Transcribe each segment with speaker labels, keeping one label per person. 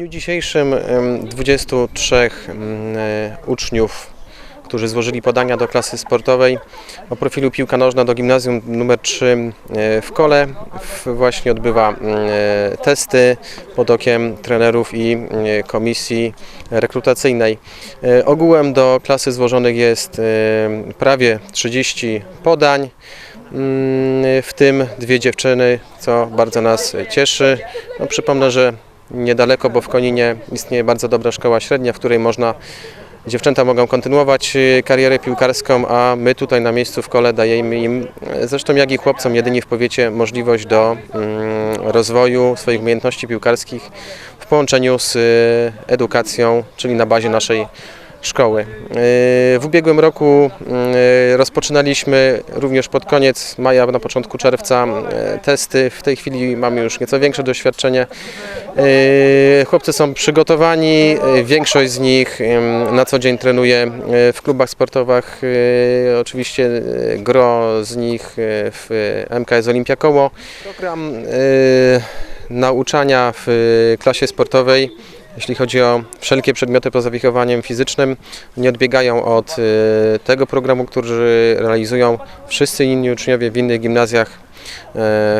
Speaker 1: dniu dzisiejszym em, 23 em, e, uczniów, którzy złożyli podania do klasy sportowej o profilu piłka nożna do gimnazjum nr 3 e, w Kole właśnie odbywa testy pod okiem trenerów i komisji rekrutacyjnej. E, Ogółem do klasy złożonych jest prawie 30 podań. Mm, W tym dwie dziewczyny, co bardzo nas cieszy. No, przypomnę, że niedaleko, bo w Koninie istnieje bardzo dobra szkoła średnia, w której można dziewczęta mogą kontynuować y, karierę piłkarską, a my tutaj na miejscu w kole dajemy im, zresztą jak i chłopcom jedyni w powiecie, możliwość do mm, rozwoju swoich umiejętności piłkarskich w połączeniu z y, edukacją, czyli na bazie naszej szkoły. Yy, W ubiegłym roku yy, rozpoczynaliśmy również pod koniec maja, na początku czerwca yy, testy. W tej chwili mamy już nieco większe doświadczenie. Chłopcy są przygotowani, większość z nich na co dzień trenuje w klubach sportowych. Oczywiście gro z nich w MKS Olimpia Koło. Program nauczania w klasie sportowej jeśli chodzi o wszelkie przedmioty poza wychowaniem fizycznym, nie odbiegają od y, tego programu, który realizują wszyscy inni uczniowie w innych gimnazjach e,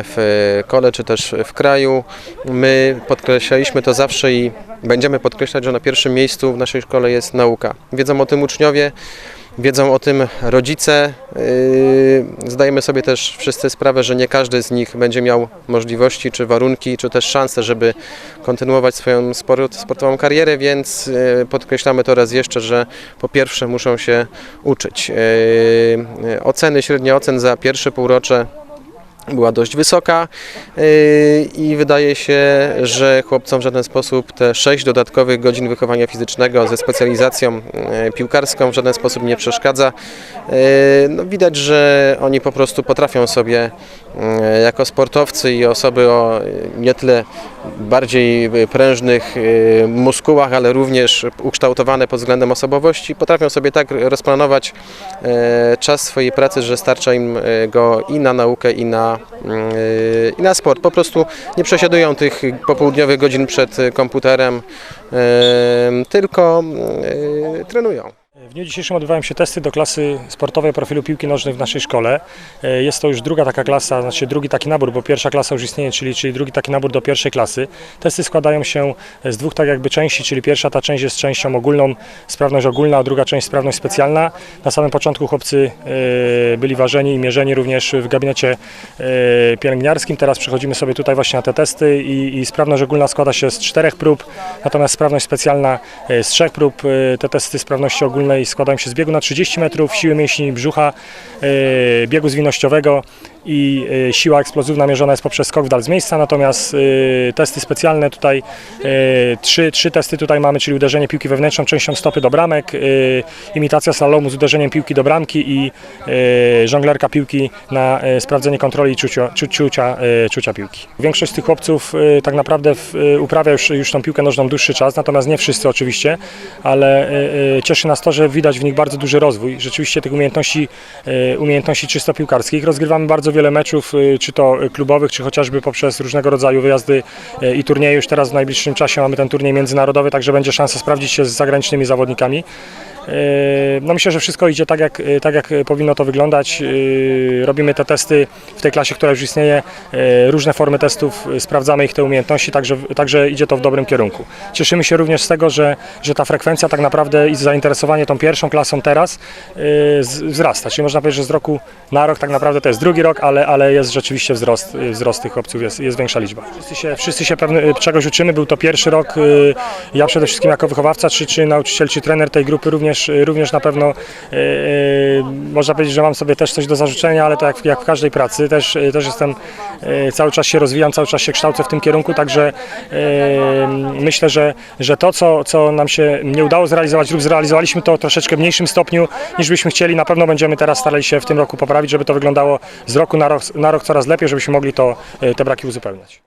Speaker 1: w kole czy też w kraju. My podkreślaliśmy to zawsze i będziemy podkreślać, że na pierwszym miejscu w naszej szkole jest nauka. Wiedzą o tym uczniowie, wiedzą o tym rodzice. Yy, Zdajemy sobie też wszyscy sprawę, że nie każdy z nich będzie miał możliwości, czy warunki, czy też szanse, żeby kontynuować swoją sport, sportową karierę, więc yy, podkreślamy to raz jeszcze, że po pierwsze muszą się uczyć. Yy, Oceny, średnia ocen za pierwsze półrocze była dość wysoka yy, i wydaje się, że chłopcom w żaden sposób te 6 dodatkowych godzin wychowania fizycznego ze specjalizacją yy, piłkarską w żaden sposób nie przeszkadza. Yy, No, widać, że oni po prostu potrafią sobie jako sportowcy i osoby o nie tyle bardziej prężnych yy, muskułach, ale również ukształtowane pod względem osobowości, potrafią sobie tak rozplanować e, czas swojej pracy, że starcza im e, go i na naukę, i na, mm, e, i na sport. Po prostu nie przesiadują tych popołudniowych godzin przed e, komputerem, e, tylko e, trenują.
Speaker 2: W dniu dzisiejszym odbywają się testy do klasy sportowej profilu piłki nożnej w naszej szkole. E, Jest to już druga taka klasa, znaczy drugi taki nabór, bo pierwsza klasa już istnieje, czyli, czyli drugi taki nabór do pierwszej klasy. Testy składają się z dwóch tak jakby części, czyli pierwsza ta część jest częścią ogólną, sprawność ogólna, a druga część sprawność specjalna. Na samym początku chłopcy e, byli ważeni i mierzeni również w gabinecie e, pielęgniarskim. Teraz przechodzimy sobie tutaj właśnie na te testy i, i sprawność ogólna składa się z czterech prób, natomiast sprawność specjalna z trzech prób. Te testy sprawności ogólnej składają się z biegu na 30 metrów, siły mięśni brzucha, e, biegu zwinnościowego i e, siła eksplozywna mierzona jest poprzez skok w dal z miejsca, natomiast e, testy specjalne tutaj, e, trzy, trzy testy tutaj mamy, czyli uderzenie piłki wewnętrzną częścią stopy do bramek, imitacja slalomu z uderzeniem piłki do bramki i żonglerka piłki na sprawdzenie kontroli i czucia, czu, czucia, czucia piłki. Większość z tych chłopców tak naprawdę uprawia już, już tą piłkę nożną dłuższy czas, natomiast nie wszyscy oczywiście, ale cieszy nas to, że widać w nich bardzo duży rozwój. Rzeczywiście tych umiejętności, umiejętności czysto piłkarskich. Rozgrywamy bardzo wiele meczów, e, czy to klubowych, czy chociażby poprzez różnego rodzaju wyjazdy e, i turnieje. Już teraz w najbliższym czasie mamy ten turniej międzynarodowy, także będzie szansa sprawdzić się z zagranicznymi zawodnikami. E, No myślę, że wszystko idzie tak jak, e, tak, jak powinno to wyglądać. Robimy te testy w tej klasie, która już istnieje, różne formy testów, sprawdzamy ich te umiejętności, także, także idzie to w dobrym kierunku. Cieszymy się również z tego, że, że ta frekwencja tak naprawdę i zainteresowanie tą pierwszą klasą teraz wzrasta. Czyli można powiedzieć, że z roku na rok tak naprawdę to jest drugi rok, ale, ale jest rzeczywiście wzrost, wzrost tych chłopców, jest, jest większa liczba. Wszyscy się, wszyscy się pewne, czegoś uczymy, był to pierwszy rok. Ja przede wszystkim jako wychowawca, czy, czy nauczyciel, czy trener tej grupy również również, również na pewno e, e, można powiedzieć, że mam sobie też coś do zarzucenia, ale to jak, jak w każdej pracy, też, też jestem, cały czas się rozwijam, cały czas się kształcę w tym kierunku, także myślę, że, że to, co, co nam się nie udało zrealizować lub zrealizowaliśmy to w troszeczkę mniejszym stopniu niż byśmy chcieli, na pewno będziemy teraz starali się w tym roku poprawić, żeby to wyglądało z roku na rok, na rok coraz lepiej, żebyśmy mogli to, te braki uzupełniać.